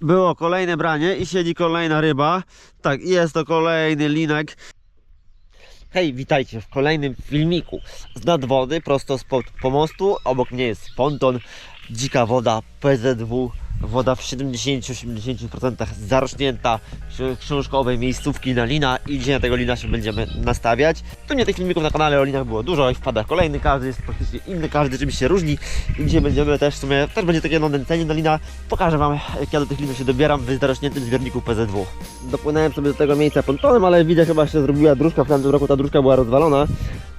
Było kolejne branie i siedzi kolejna ryba. Tak, jest to kolejny linek. Hej, witajcie w kolejnym filmiku z nadwody, prosto spod pomostu. Obok mnie jest ponton, dzika woda, PZW. Woda w 70-80% zarośnięta, ksi- książkowej miejscówki na lina i dzisiaj na tego lina się będziemy nastawiać. Tu mnie tych filmików na kanale o linach było dużo i wpada kolejny, każdy jest praktycznie inny, każdy czymś się różni i dzisiaj będziemy też w sumie, też będzie takie nęcenie na lina. Pokażę Wam jak ja do tych linów się dobieram w zarośniętym zbiorniku PZW. Dopłynąłem sobie do tego miejsca pontonem, ale widzę chyba się zrobiła dróżka, w tamtym roku ta dróżka była rozwalona,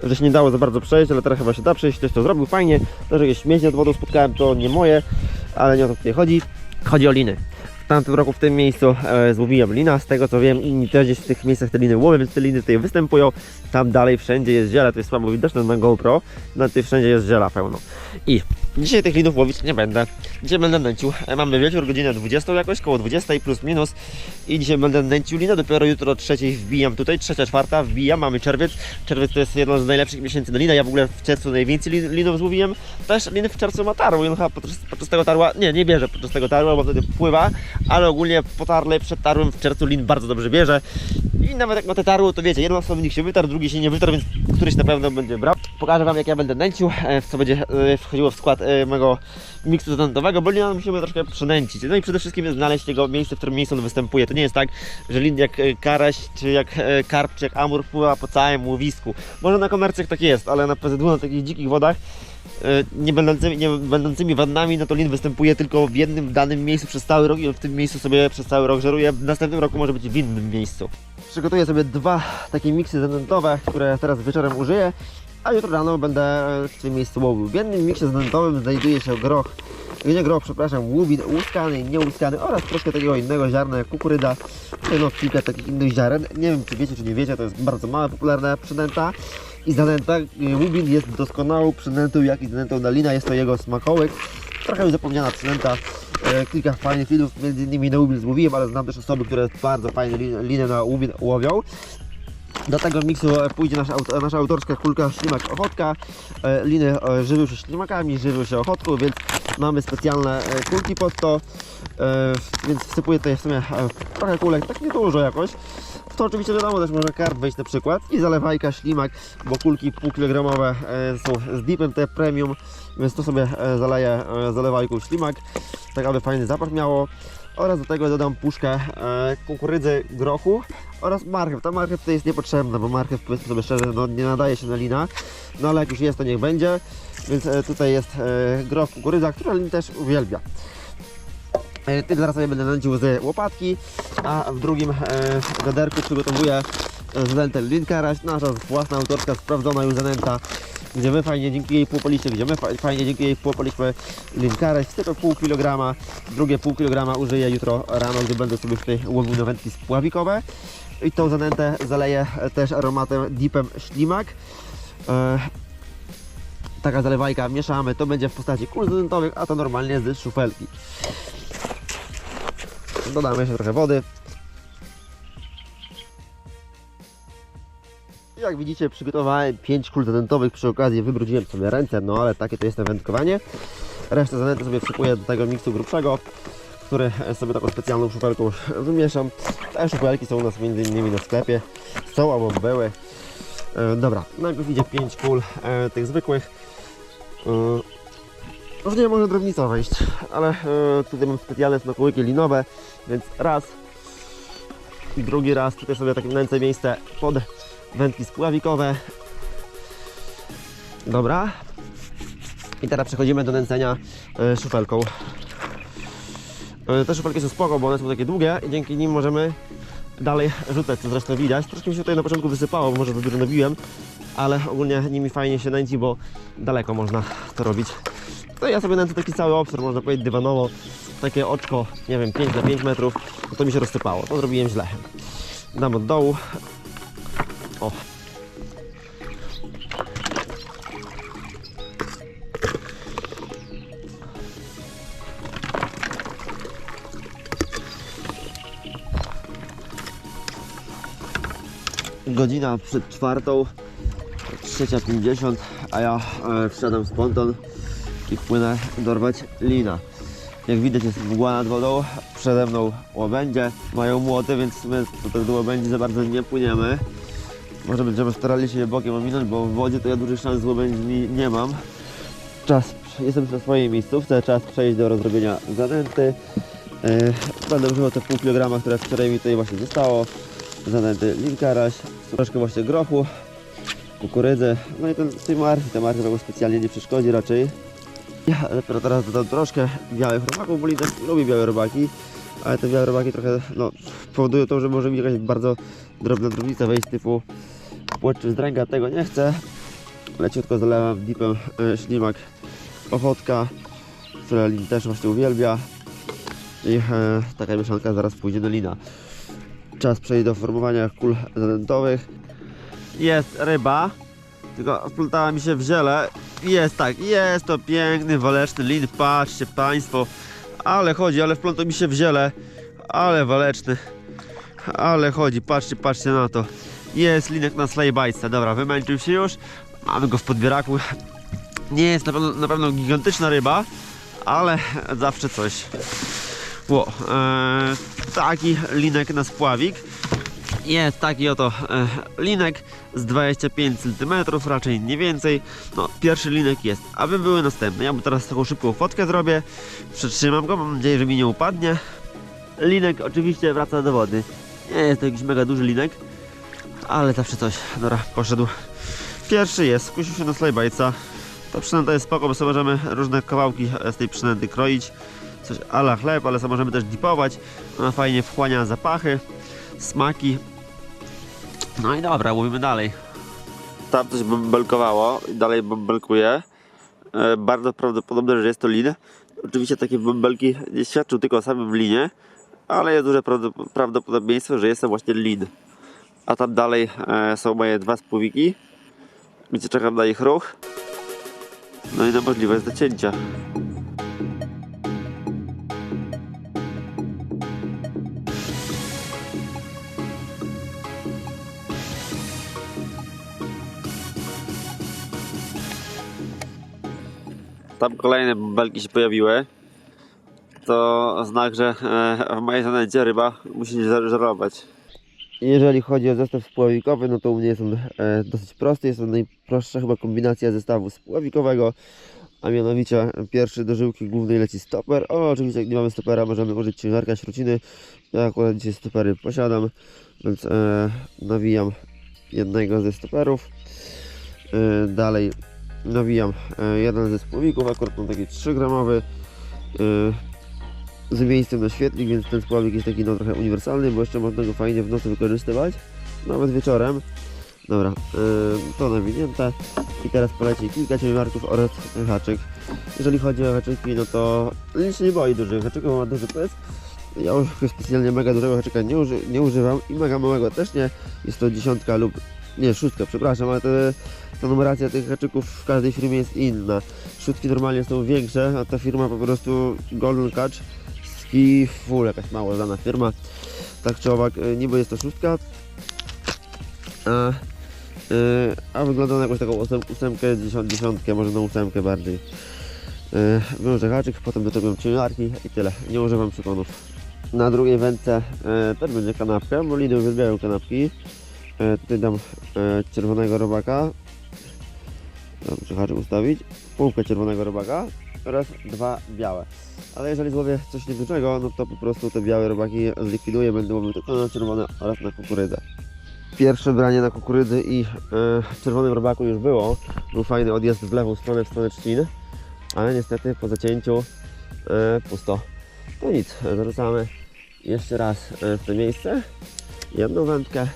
że się nie dało za bardzo przejść, ale teraz chyba się da przejść, ktoś to zrobił fajnie. To, że jakieś śmieci nad wodą spotkałem, to nie moje, ale nie o to tutaj chodzi. Chodzi o liny. W tamtym roku w tym miejscu e, złowiłem lina, z tego co wiem inni też gdzieś w tych miejscach te liny łowią, więc te liny tutaj występują. Tam dalej wszędzie jest ziele, to jest słabo widoczne na GoPro, no tutaj wszędzie jest ziela pełno. I dzisiaj tych linów łowić nie będę. Dzisiaj będę nęcił. E, Mamy wieczór, godzinę 20 jakoś, koło 20 plus minus. I dzisiaj będę nęcił linę, dopiero jutro o trzeciej wbijam tutaj, trzecia, czwarta wbijam, mamy czerwiec. Czerwiec to jest jedno z najlepszych miesięcy na linę, ja w ogóle w czerwcu najwięcej lin, linów złowiłem. Też liny w czerwcu ma tarło i on chyba podczas, podczas tego tarła, nie, nie bierze podczas tego tarła, bo wtedy pływa, ale ogólnie po tarle przed tarłem w czerwcu lin bardzo dobrze bierze. I nawet jak ma te tarło, to wiecie, jeden osobnik się wytarł, drugi się nie wytarł, więc któryś na pewno będzie brał. Pokażę Wam jak ja będę nęcił, e, w co będzie e, wchodziło w skład e, mojego miksu zanętowego, bo lina musimy troszkę przynęcić. No i przede wszystkim znaleźć jego miejsce, w którym miejscu on występuje. To nie jest tak, że lin jak e, karaś, czy jak e, karp, czy jak amur pływa po całym łowisku. Może na komercjach tak jest, ale na PZW, na takich dzikich wodach, nie będącymi, nie będącymi wannami, no to lin występuje tylko w jednym danym miejscu przez cały rok i on w tym miejscu sobie przez cały rok żeruje. W następnym roku może być w innym miejscu. Przygotuję sobie dwa takie miksy zanętowe, które teraz wieczorem użyję, a jutro rano będę w tym miejscu łowił. W jednym miksie zanętowym znajduje się groch, nie groch, przepraszam, łubin łuskany i niełuskany oraz troszkę takiego innego ziarna jak kukurydza, no kilka takich innych ziaren. Nie wiem czy wiecie czy nie wiecie, to jest bardzo mała popularna przynęta i zanęta. Łubin jest doskonałą przynętą, jak i zanętą na lina, jest to jego smakołyk. Trochę już zapomniana przynęta, e, kilka fajnych linów, między innymi na łubin złowiłem, ale znam też osoby, które bardzo fajne lin- liny na łubin łowią. Do tego miksu e, pójdzie nasza, nasza autorska kulka ślimak ochotka. E, Liny e, żywią się ślimakami, żywią się ochotką, więc mamy specjalne kulki pod to. Więc wsypuję tutaj w sumie trochę kulek, tak niedużo jakoś. To oczywiście wiadomo też może karp wejść na przykład. I zalewajka, ślimak, bo kulki półkilogramowe są z dipem te premium, więc to sobie zaleję zalewajką ślimak, tak aby fajny zapach miało. Oraz do tego dodam puszkę e, kukurydzy, grochu oraz marchew. Ta marchew tutaj jest niepotrzebna, bo marchew powiedzmy sobie szczerze no, nie nadaje się na lina. No ale jak już jest to niech będzie. Więc e, tutaj jest e, groch, kukurydza, która lin też uwielbia. E, Tym zaraz sobie będę nęcił z łopatki, a w drugim e, przygotowuję e, zanętę linkaraś, nasza własna autorska, sprawdzona już zanęta, gdzie my fajnie dzięki jej płopaliśmy, gdzie my fa- fajnie dzięki jej płopaliśmy linkaraś, tylko pół kilograma, drugie pół kilograma użyję jutro rano, gdy będę sobie tutaj łowił na wędki spławikowe i tą zanętę zaleję też aromatem dipem ślimak. E, taka zalewajka mieszamy, to będzie w postaci kul zanętowych, a to normalnie z szufelki. Dodamy jeszcze trochę wody. Jak widzicie przygotowałem 5 kul zanętowych, przy okazji wybrudziłem sobie ręce, no ale takie to jest to wędkowanie. Resztę zanęty sobie wsypuję do tego miksu grubszego, który sobie taką specjalną szufelką wymieszam. Te szufelki są u nas między innymi na sklepie, są albo były. E, dobra, najpierw idzie 5 kul e, tych zwykłych. E, Różnie może drobnica wejść, ale e, tutaj mam specjalne smakołyki linowe, więc raz drugi raz tutaj sobie takie nęcę miejsce pod wędki spławikowe. Dobra. I teraz przechodzimy do nęcenia e, szufelką. E, te szufelki są spoko, bo one są takie długie i dzięki nim możemy dalej rzucać, co zresztą widać. Troszkę mi się tutaj na początku wysypało, bo może wybrnowiłem, ale ogólnie nimi fajnie się nęci, bo daleko można to robić. To ja sobie nęcę taki cały obszar, można powiedzieć dywanowo, takie oczko, nie wiem, 5 na 5 metrów, no to mi się rozsypało, to zrobiłem źle. Dam od dołu. O. Godzina przed czwartą, trzecia pięćdziesiąt, a ja e, wsiadam z ponton i płynę dorwać lina. Jak widać jest mgła nad wodą, przede mną łabędzie, mają młoty, więc my do łabędzi za bardzo nie płyniemy. Może będziemy starali się je bokiem ominąć, bo w wodzie to ja dużych szans z łabędźmi nie mam. Czas, jestem na swojej miejscówce, czas przejść do rozrobienia zanęty. Yy, będę używał te pół kilograma, które wczoraj mi tutaj właśnie zostało. Zanęty linkaraś, troszkę właśnie grochu, kukurydzy, no i ten, tej marki, ta marka specjalnie nie przeszkodzi raczej. Ja dopiero teraz dodam troszkę białych robaków, bo Linek lubi białe robaki, ale te białe robaki trochę no, powodują to, że może mi jakaś bardzo drobna drobnica wejść typu płeć czy zdręga, tego nie chcę. Leciutko zalewam dipem e, ślimak ochotka, które Lin też właśnie uwielbia i e, taka mieszanka zaraz pójdzie do Lina. Czas przejść do formowania kul zanętowych. Jest ryba, tylko wplątała mi się w ziele. Jest tak, jest to piękny, waleczny lin, patrzcie Państwo. Ale chodzi, ale wplątał mi się w ziele. Ale waleczny. Ale chodzi, patrzcie, patrzcie na to. Jest linek na slajbajce. Dobra, wymęczył się już. Mamy go w podbieraku. Nie jest na pewno, na pewno gigantyczna ryba, ale zawsze coś. Ło, e, taki linek na spławik. Jest taki oto e, linek z 25 cm, raczej nie więcej. No, pierwszy linek jest, aby były następne. Ja mu teraz taką szybką fotkę zrobię, przytrzymam go, mam nadzieję, że mi nie upadnie. Linek oczywiście wraca do wody. Nie jest to jakiś mega duży linek, ale zawsze coś. Dobra, poszedł. Pierwszy jest, skusił się na slajbajca. Ta przynęta jest spoko, bo sobie możemy różne kawałki z tej przynęty kroić. Coś ala chleb, ale sobie możemy też dipować. Ona fajnie wchłania zapachy, smaki. No i dobra, łowimy dalej. Tam coś bąbelkowało i dalej bąbelkuje. E, bardzo prawdopodobne, że jest to lin. Oczywiście takie bąbelki nie świadczą tylko o samym linie, ale jest duże prawdop- prawdopodobieństwo, że jest to właśnie lin. A tam dalej e, są moje dwa spływiki, gdzie czekam na ich ruch. No i na możliwość zacięcia. Tam kolejne bąbelki się pojawiły. To znak, że e, w mojej zanęcie ryba musi się żerować. Jeżeli chodzi o zestaw spławikowy, no to u mnie jest on e, dosyć prosty. Jest to najprostsza chyba kombinacja zestawu spławikowego, a mianowicie pierwszy do żyłki głównej leci stoper. O, oczywiście jak nie mamy stopera, możemy użyć ciężarka śruciny. Ja akurat dzisiaj stopery posiadam, więc e, nawijam jednego ze stoperów. E, dalej nawijam e, jeden ze spławików, akurat mam taki 3 gramowy. E, z miejscem na świetlik, więc ten spławik jest taki no, trochę uniwersalny, bo jeszcze można go fajnie w nocy wykorzystywać, nawet wieczorem. Dobra, yy, to nawinięte i teraz poleci kilka ciężarków oraz haczyk. Jeżeli chodzi o haczyki, no to nic się nie boi dużych haczyków, ma duży pysk. Ja już specjalnie mega dużego haczyka nie, uży, nie używam i mega małego też nie. Jest to dziesiątka lub, nie, szóstka, przepraszam, ale te, ta numeracja tych haczyków w każdej firmie jest inna. Szóstki normalnie są większe, a ta firma po prostu Golden Catch i full, jakaś mało znana firma. Tak czy owak, y, niby jest to szóstka, a, y, a wygląda na jakąś taką ósem, ósemkę, dziesiąt, dziesiątkę, może na ósemkę bardziej. Wiążę haczyk, potem do tego ciężarki i tyle. Nie używam przykonów. Na drugiej wędce też będzie kanapka, bo lidy uwielbiają kanapki. Tutaj dam czerwonego robaka. Muszę haczyk ustawić. Półkę czerwonego robaka oraz dwa białe. Ale jeżeli złowię coś niedużego, no to po prostu te białe robaki zlikwiduję, będę łowił tylko na czerwone oraz na kukurydzę. Pierwsze branie na kukurydzy i e, czerwonym robaku już było. Był fajny odjazd w lewą stronę, w stronę Trzcin, ale niestety po zacięciu e, pusto. To nic, zarzucamy jeszcze raz e, w to miejsce. Jedną wędkę,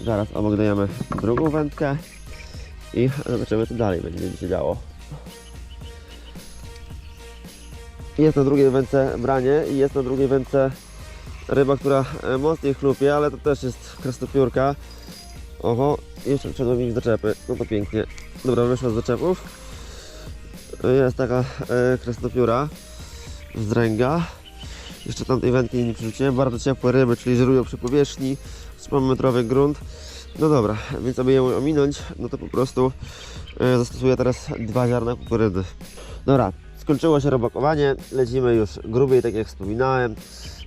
zaraz obok dajemy drugą wędkę i zobaczymy co dalej będzie się działo. Jest na drugiej wędce branie i jest na drugiej wędce ryba, która e, mocniej chlupie, ale to też jest krasnopiórka. Oho, jeszcze wszedłem mi zaczepy, no to pięknie. Dobra, wyszła z zaczepów. Jest taka e, krasnopióra z dręga. Jeszcze tamtej wędki nie przerzuciłem. Bardzo ciepłe ryby, czyli żerują przy powierzchni. 3 metrowy grunt. No dobra, więc aby ją ominąć, no to po prostu e, zastosuję teraz dwa ziarna kukurydzy. Dobra, Skończyło się robakowanie, lecimy już grubiej, tak jak wspominałem.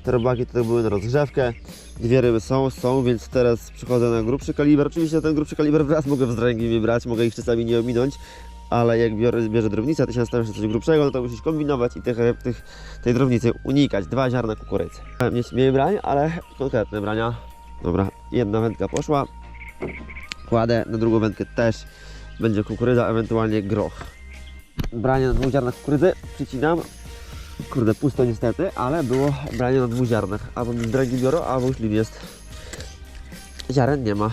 Te robaki tutaj były na rozgrzewkę. Dwie ryby są, są, więc teraz przychodzę na grubszy kaliber. Oczywiście ten grubszy kaliber wraz mogę w zdręgi brać, mogę ich czasami nie ominąć, ale jak biorę, bierze drobnicę, to się nastawiasz na coś grubszego, no to musisz kombinować i tych, tych, tej drobnicy unikać. Dwa ziarna kukurydzy. Mieć mniej brań, ale konkretne brania. Dobra, jedna wędka poszła. Kładę na drugą wędkę też będzie kukurydza, ewentualnie groch. Branie na dwóch ziarnach kukurydzy przycinam. Kurde, pusto niestety, ale było branie na dwóch ziarnach. Albo mi dręgi biorą, albo już jest. Ziaren nie ma.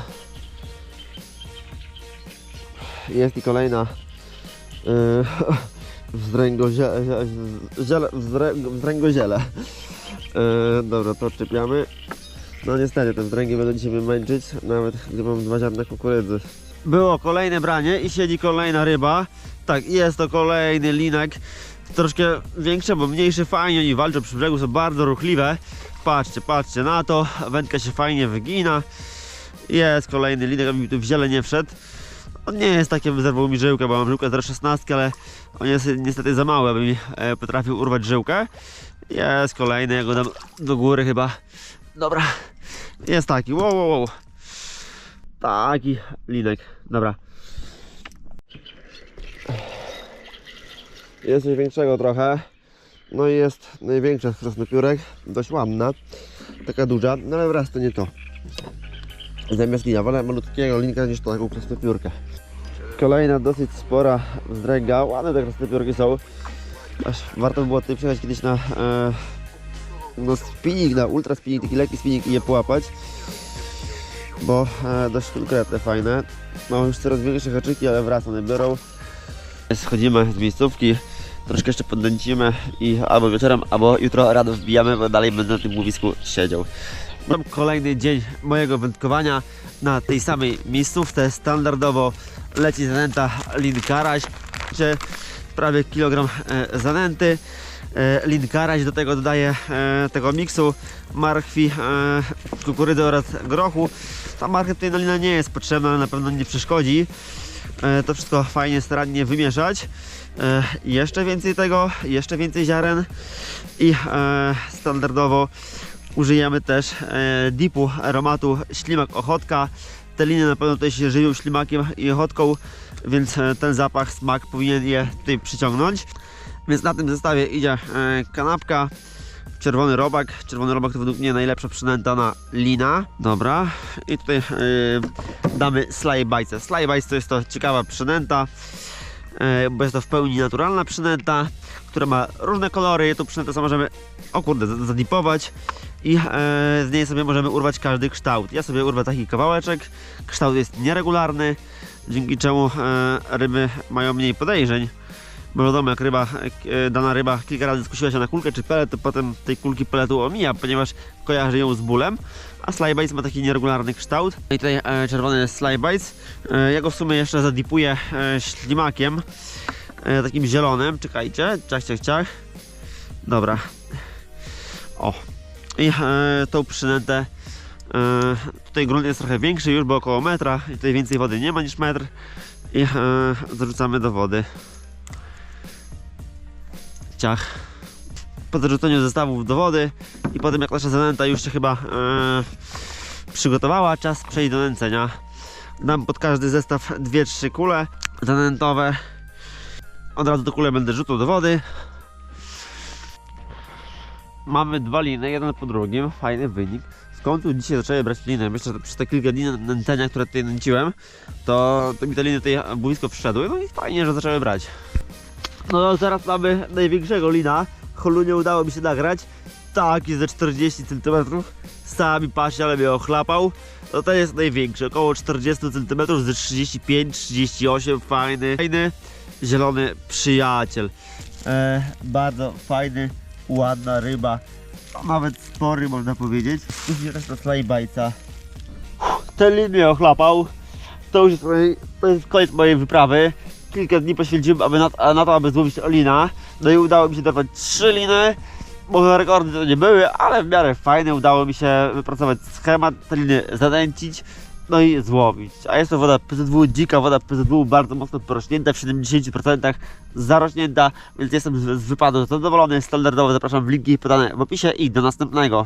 Jest i kolejna yy, wzdręgoziele, ziele, wzdrę, wzdręgoziele. Yy, dobra, to odczepiamy. No niestety, te wzdręgi będą dzisiaj mnie męczyć, nawet gdy mam dwa ziarna kukurydzy. Było kolejne branie i siedzi kolejna ryba. Tak, jest to kolejny linek. Troszkę większe, bo mniejszy fajnie oni walczą przy brzegu, są bardzo ruchliwe. Patrzcie, patrzcie na to, wędka się fajnie wygina. Jest kolejny linek, mi tu w ziele nie wszedł. On nie jest taki, aby zerwał mi żyłkę, bo mam żyłkę 0,16, ale on jest niestety za mały, aby mi e, potrafił urwać żyłkę. Jest kolejny, ja go dam do góry chyba. Dobra, jest taki, wow, wow, wow. Taki linek, dobra. Jest coś większego trochę. No i jest największa z krasnopiórek, dość ładna, taka duża, no ale wraz to nie to. Zamiast lina, wolę malutkiego linka niż taką krasnopiórkę. Kolejna dosyć spora wzdręga, ładne te krasnopiórki są. Aż warto by było tutaj przyjechać kiedyś na, e, no spinning, na ultra spinning, taki lekki spinning i je połapać. Bo e, dość konkretne, fajne. Mam już coraz większe haczyki, ale wraz one biorą. Schodzimy z miejscówki, troszkę jeszcze podnęcimy i albo wieczorem, albo jutro rano wbijamy, bo dalej będę na tym łowisku siedział. Mam kolejny dzień mojego wędkowania na tej samej miejscówce. Standardowo leci zanęta lin karaś, czy prawie kilogram e, zanęty. E, lin karaś, do tego dodaję e, tego miksu marchwi, kukurydzy oraz grochu. Ta marchew tutaj na linę nie jest potrzebna, na pewno nie przeszkodzi. To wszystko fajnie, starannie wymieszać. Jeszcze więcej tego, jeszcze więcej ziaren i standardowo użyjemy też dipu aromatu ślimak ochotka. Te linie na pewno tutaj się żywią ślimakiem i ochotką, więc e, ten zapach, smak powinien je tutaj przyciągnąć. Więc na tym zestawie idzie e, kanapka, czerwony robak. Czerwony robak to według mnie najlepsza przynęta na lina. Dobra. I tutaj e, damy slay bajce. Slay bajce to jest to ciekawa przynęta, e, bo jest to w pełni naturalna przynęta, która ma różne kolory. Tą przynętę sobie możemy, o kurde, za- zadipować i e, z niej sobie możemy urwać każdy kształt. Ja sobie urwę taki kawałeczek. Kształt jest nieregularny, dzięki czemu e, ryby mają mniej podejrzeń. Bo wiadomo, jak ryba, e, dana ryba kilka razy skusiła się na kulkę czy pelet, to potem tej kulki peletu omija, ponieważ kojarzy ją z bólem. A Slybites ma taki nieregularny kształt. I tutaj e, czerwony jest Slybites. E, ja go w sumie jeszcze zadipuję e, ślimakiem, e, takim zielonym. Czekajcie, ciach, ciach, ciach. Dobra. O. I e, tą przynętę e, tutaj grunt jest trochę większy już, bo około metra. I tutaj więcej wody nie ma niż metr. I e, zarzucamy do wody. Ciach. Po zarzuceniu zestawów do wody i potem jak nasza zanęta już się chyba e, przygotowała, czas przejść do nęcenia. Dam pod każdy zestaw 2-3 kule zanętowe. Od razu do kule będę rzucał do wody. Mamy dwa liny, jeden po drugim, fajny wynik. Końcu dzisiaj zaczęły brać linę. Myślę, że przez te kilka dni nęcenia, które tutaj nęciłem, to, to mi te liny tutaj blisko wszedły. No i fajnie, że zaczęły brać. No teraz mamy największego lina. Holu nie udało mi się nagrać. Taki ze 40 cm. Sami pasie, ale mnie ochlapał. No to jest największy, około 40 cm, ze 35-38. Fajny, fajny, zielony przyjaciel. E, bardzo fajny, ładna ryba. No, nawet spory można powiedzieć. Później też to slajbajca. Ten lin mnie ochlapał. To już jest, to jest koniec mojej wyprawy. Kilka dni poświęciłem aby na, na to, aby złowić lina. No i udało mi się dorwać trzy liny. Może rekordy to nie były, ale w miarę fajne. Udało mi się wypracować schemat, te liny zanęcić. No i złowić. A jest to woda PZW, dzika woda PZW, bardzo mocno porośnięta, w 70% zarośnięta, więc jestem z, z wypadu zadowolony, standardowo zapraszam w linki podane w opisie i do następnego.